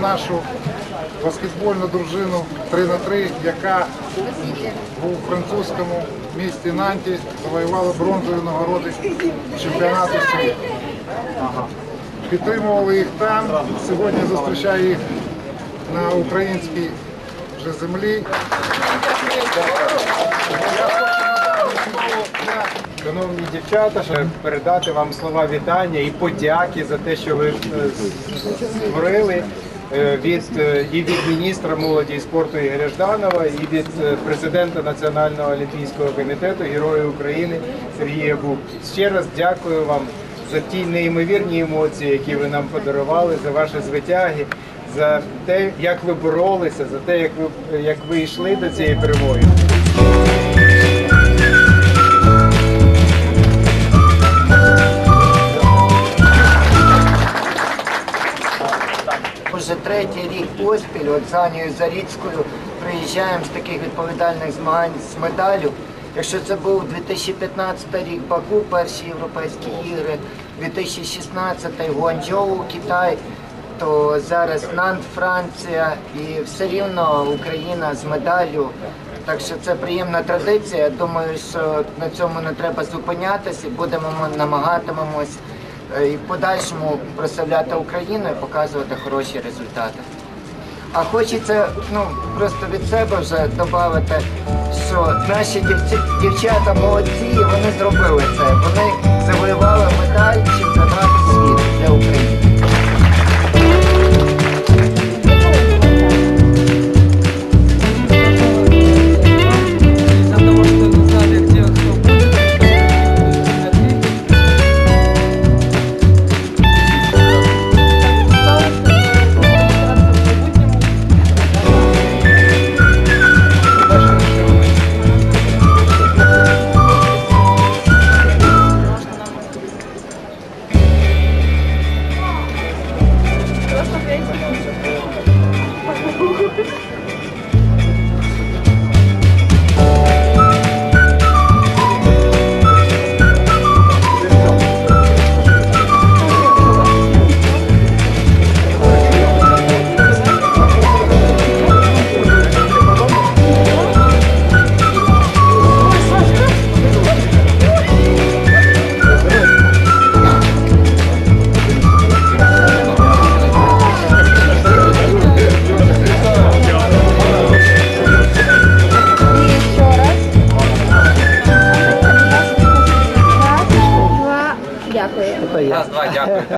нашу баскетбольну дружину 3 на 3 яка у французькому місті Нанті завоювала бронзові нагороди чемпіонату світу. Підтримували їх там. Сьогодні зустрічаю їх на українській вже землі. Шановні дівчата, щоб передати вам слова вітання і подяки за те, що ви е, створили е, від е, і від міністра молоді і спорту Ігоря Жданова, і від президента Національного олімпійського комітету Героя України Сергія Бубки. Ще раз дякую вам за ті неймовірні емоції, які ви нам подарували, за ваші звитяги, за те, як ви боролися, за те, як ви як ви йшли до цієї перемоги. Третій рік поспіль, от з Анією Заріцькою приїжджаємо з таких відповідальних змагань з медаллю. Якщо це був 2015 рік Баку, перші європейські ігри, 2016 Гуанчжоу, Китай, то зараз Нант, Франція і все рівно Україна з медаллю. Так що це приємна традиція. Думаю, що на цьому не треба зупинятися. Будемо намагатимемось і в подальшому представляти Україну і показувати хороші результати. А хочеться ну просто від себе вже додати, що наші дівчата молодці, вони зробили це. Вони завоювали медаль чемпіонату Раз,